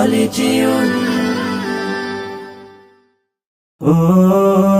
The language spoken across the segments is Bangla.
কলেজিয়ন ও oh.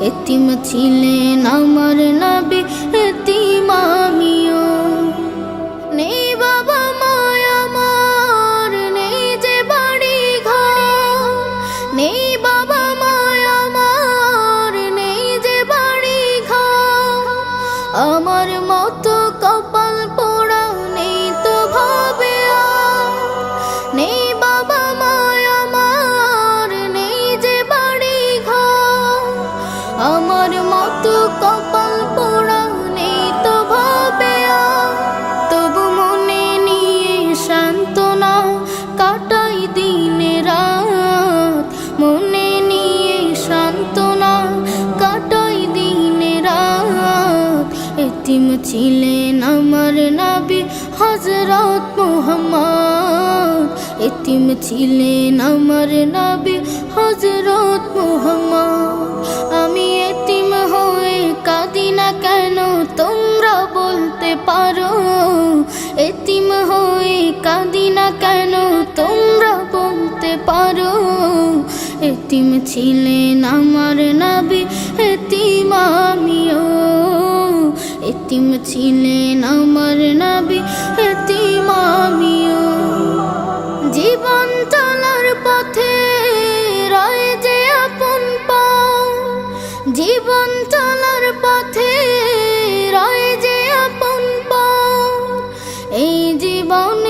এতিম ছিলেন আমার নবী এতিম এতিম ছিলেন আমার নাবি হজরত মোহাম্মদ। এতিম ছিলেন আমার নাবি হজরত মোহাম্মদ। আমি এতিম হয়ে কাঁদি না কেন তোমরা বলতে পারো? এতিম হয়ে কাঁদি না কেন তোমরা বলতে পারো? এতিম ছিলেন আমার এতিম ছিলেন আমার নাবি এতিম আমিও। জীবন চলার পথে রয়ে যে আপন পাও। জীবন চলার পথে রয়ে যে আপন পাও। এই জীবনে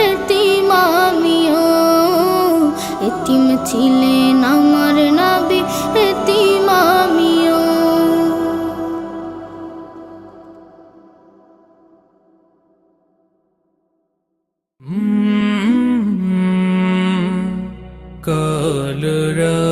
এতিম ছিলেন আমার নাবি এতিম আমিও। কলরা